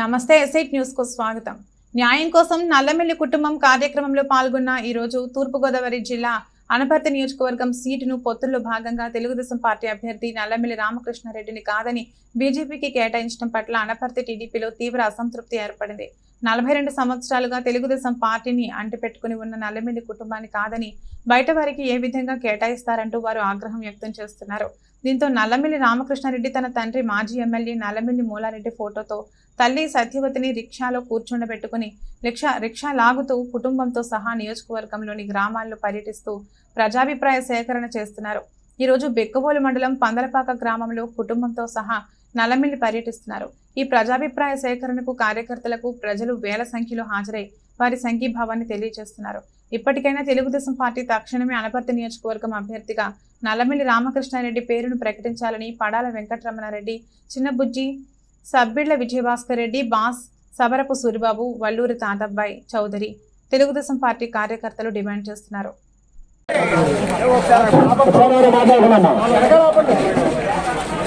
నమస్తే ఎస్ఐట్ న్యూస్కు స్వాగతం. న్యాయం కోసం నల్లమిల్లి కుటుంబం కార్యక్రమంలో పాల్గొన్న ఈ రోజు తూర్పుగోదావరి జిల్లా అనపర్తి నియోజకవర్గం సీటును పొత్తుల్లో భాగంగా తెలుగుదేశం పార్టీ అభ్యర్థి నల్లమిల్లి రామకృష్ణారెడ్డిని కాదని బీజేపీకి కేటాయించడం పట్ల అనపర్తి టీడీపీలో తీవ్ర అసంతృప్తి ఏర్పడింది. నలభై రెండు సంవత్సరాలుగా తెలుగుదేశం పార్టీని అంటిపెట్టుకుని ఉన్న నల్లమిల్లి కుటుంబాన్ని కాదని బయట వారికి ఏ విధంగా కేటాయిస్తారంటూ వారు ఆగ్రహం వ్యక్తం చేస్తున్నారు. దీంతో నల్లమిల్లి రామకృష్ణారెడ్డి తన తండ్రి మాజీ ఎమ్మెల్యే నల్లమిల్లి మూలారెడ్డి ఫోటోతో తల్లి సత్యవతిని రిక్షాలో కూర్చుండబెట్టుకుని రిక్షా రిక్షా లాగుతూ కుటుంబంతో సహా నియోజకవర్గంలోని గ్రామాల్లో పర్యటిస్తూ ప్రజాభిప్రాయ సేకరణ చేస్తున్నారు. ఈరోజు బెక్కబోలు మండలం పందలపాక గ్రామంలో కుటుంబంతో సహా నల్లమిల్లి పర్యటిస్తున్నారు. ఈ ప్రజాభిప్రాయ సేకరణకు కార్యకర్తలకు ప్రజలు వేల సంఖ్యలో హాజరై వారి సంఘీభావాన్ని తెలియజేస్తున్నారు. ఇప్పటికైనా తెలుగుదేశం పార్టీ తక్షణమే అనపర్తి నియోజకవర్గం అభ్యర్థిగా నల్లమిల్లి రామకృష్ణారెడ్డి పేరును ప్రకటించాలని పడాల వెంకటరమణారెడ్డి చిన్నబుజ్జి సబ్బిళ్ళ విజయభాస్కర్ రెడ్డి బాస్ సబరపు సూరిబాబు వల్లూరి తాతబ్బాయి చౌదరి తెలుగుదేశం పార్టీ కార్యకర్తలు డిమాండ్ చేస్తున్నారు.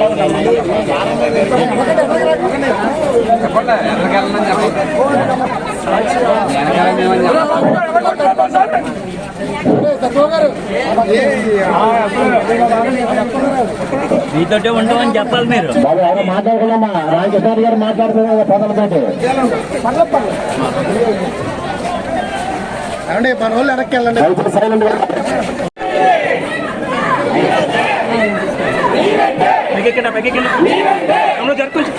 మాట్లాడుకున్నామా మీతోటే ఉండమని చెప్పాలి మీరు. మాట్లాడుకున్నామా రాజకృష్ణ గారు మాట్లాడుతున్నారు పదలతోటి ఏమండి మన వాళ్ళు వెనక్కి వెళ్ళండి. సైలెంట్ గా పైకెక్కండి పైకెక్కండి అమ్మ జరుపుకోండి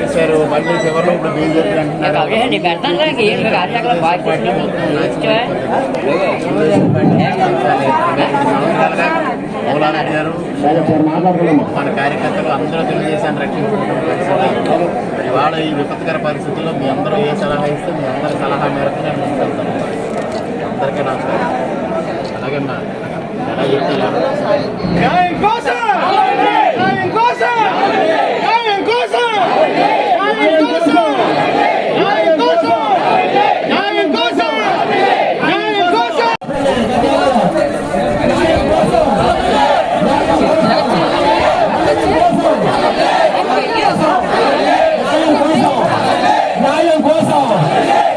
చేశారు మళ్ళీ చివరిలో ఇప్పుడు బీజేపీ అంటున్నారు అవే పెట్టడానికి ఏం కార్యక్రమం బాగా మూలారెడ్డి గారు మన కార్యకర్తలు అందరూ తెలియజేశాను రక్షించుకుంటున్నారు. ఇవాళ ఈ విపత్కర పరిస్థితుల్లో మీ అందరూ ఏ సలహా ఇస్తే మీ అందరి సలహా మేరకు నేను ముందుకెళ్తాను అందరికీ నమస్కారం. అలాగే నా ఎలా చెప్తారు న్యాయం కోసం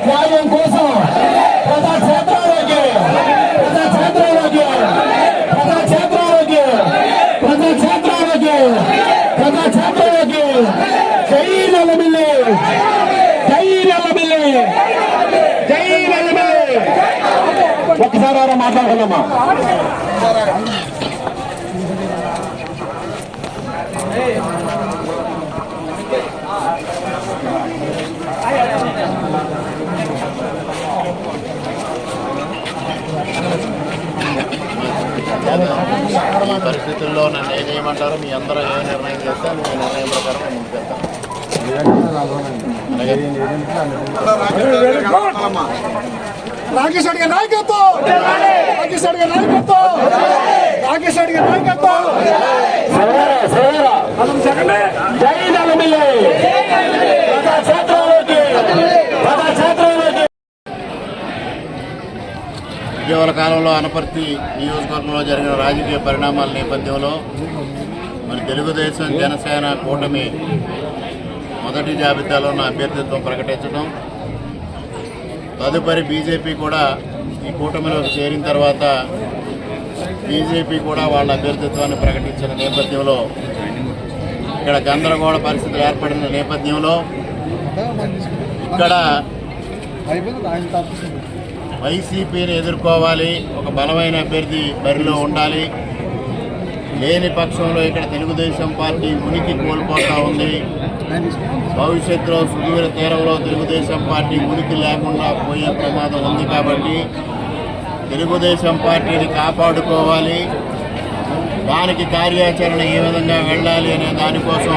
న్యాయం కోసం ప్రజాక్షేత్రాలకి ప్రజాక్షేత్రాలకి ప్రజాక్షేత్రాలకి ప్రజాక్షేత్రాలకి ప్రజాక్షేత్రాలకి జై నల్లమిల్లి జై నల్లమిల్లి జై నల్లమిల్లి ఒక్కసారి ఎవరో మాట్లాడుకుందామా ఈ పరిస్థితుల్లో నన్ను ఏం చేయమంటారో మీ అందరూ ఏ నిర్ణయం చేస్తే మీ నిర్ణయం ప్రకారం నేను ముందుకెళ్తాను రాకేష్ అడిగే నాయకత్వం! రాకేష్ అడిగే నాయకత్వం! రాకేష్ అడిగే నాయకత్వం! జై నల్లమిల్లి ఇటీవల కాలంలో అనపర్తి నియోజకవర్గంలో జరిగిన రాజకీయ పరిణామాల నేపథ్యంలో మరి తెలుగుదేశం జనసేన కూటమి మొదటి జాబితాలో నా అభ్యర్థిత్వం ప్రకటించడం తదుపరి బీజేపీ కూడా ఈ కూటమిలోకి చేరిన తర్వాత బీజేపీ కూడా వాళ్ళ అభ్యర్థిత్వాన్ని ప్రకటించిన నేపథ్యంలో ఇక్కడ గందరగోళ పరిస్థితులు ఏర్పడిన నేపథ్యంలో ఇక్కడ వైసీపీని ఎదుర్కోవాలి ఒక బలమైన అభ్యర్థి బరిలో ఉండాలి. లేని పక్షంలో ఇక్కడ తెలుగుదేశం పార్టీ ఉనికి కోల్పోతా ఉంది. భవిష్యత్తులో సుదూర తీరంలో తెలుగుదేశం పార్టీ ఉనికి లేకుండా పోయే ప్రమాదం ఉంది కాబట్టి తెలుగుదేశం పార్టీని కాపాడుకోవాలి. దానికి కార్యాచరణ ఏ విధంగా వెళ్ళాలి అనే దానికోసం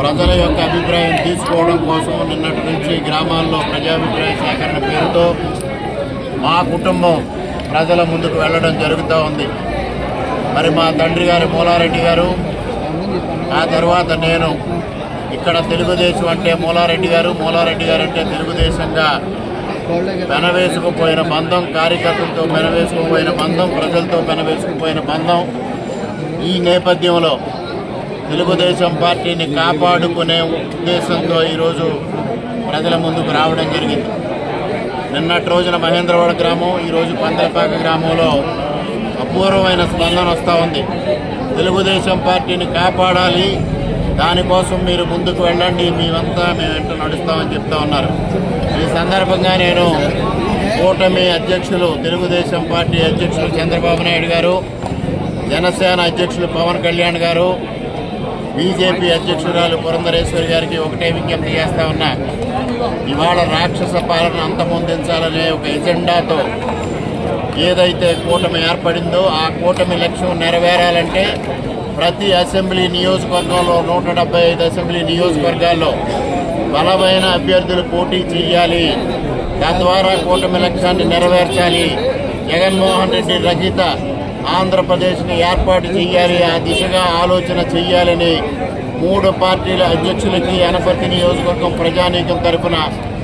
ప్రజల యొక్క అభిప్రాయం తీసుకోవడం కోసం నిన్నటి నుంచి గ్రామాల్లో ప్రజాభిప్రాయ సేకరణ పేరుతో మా కుటుంబం ప్రజల ముందుకు వెళ్ళడం జరుగుతూ ఉంది. మరి మా తండ్రి గారు మూలారెడ్డి గారు ఆ తర్వాత నేను ఇక్కడ తెలుగుదేశం అంటే మూలారెడ్డి గారు మూలారెడ్డి గారు అంటే తెలుగుదేశంగా పెనవేసుకుపోయిన బంధం కార్యకర్తలతో పెనవేసుకుపోయిన బంధం ప్రజలతో పెనవేసుకుపోయిన బంధం. ఈ నేపథ్యంలో తెలుగుదేశం పార్టీని కాపాడుకునే ఉద్దేశంతో ఈరోజు ప్రజల ముందుకు రావడం జరిగింది. నిన్నటి రోజున మహేంద్రవాడ గ్రామం ఈరోజు పందలపాక గ్రామంలో అపూర్వమైన స్పందన వస్తూ ఉంది. తెలుగుదేశం పార్టీని కాపాడాలి. దానికోసం మీరు ముందుకు వెళ్ళండి. మేమంతా మేము వెంట నడుస్తామని చెప్తా ఉన్నారు. ఈ సందర్భంగా నేను కూటమి అధ్యక్షులు తెలుగుదేశం పార్టీ అధ్యక్షులు చంద్రబాబు నాయుడు గారు జనసేన అధ్యక్షులు పవన్ కళ్యాణ్ గారు బీజేపీ అధ్యక్షురాలు పురంధరేశ్వరి గారికి ఒకటే విజ్ఞప్తి చేస్తా ఉన్నా. ఇవాళ రాక్షస పాలన అంతమొందించాలనే ఒక ఎజెండాతో ఏదైతే కూటమి ఏర్పడిందో ఆ కూటమి లక్ష్యం నెరవేరాలంటే ప్రతి అసెంబ్లీ నియోజకవర్గంలో నూట డెబ్బై ఐదు అసెంబ్లీ నియోజకవర్గాల్లో బలమైన అభ్యర్థులు పోటీ చేయాలి తద్వారా కూటమి లక్ష్యాన్ని నెరవేర్చాలి. జగన్మోహన్ రెడ్డి రహిత ఆంధ్రప్రదేశ్ని ఏర్పాటు చేయాలి ఆ దిశగా ఆలోచన చేయాలని మూడు పార్టీల అధ్యక్షులకి అనపర్తి నియోజకవర్గం ప్రజానీకం తరఫున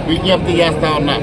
విజ్ఞప్తి చేస్తా ఉన్నా.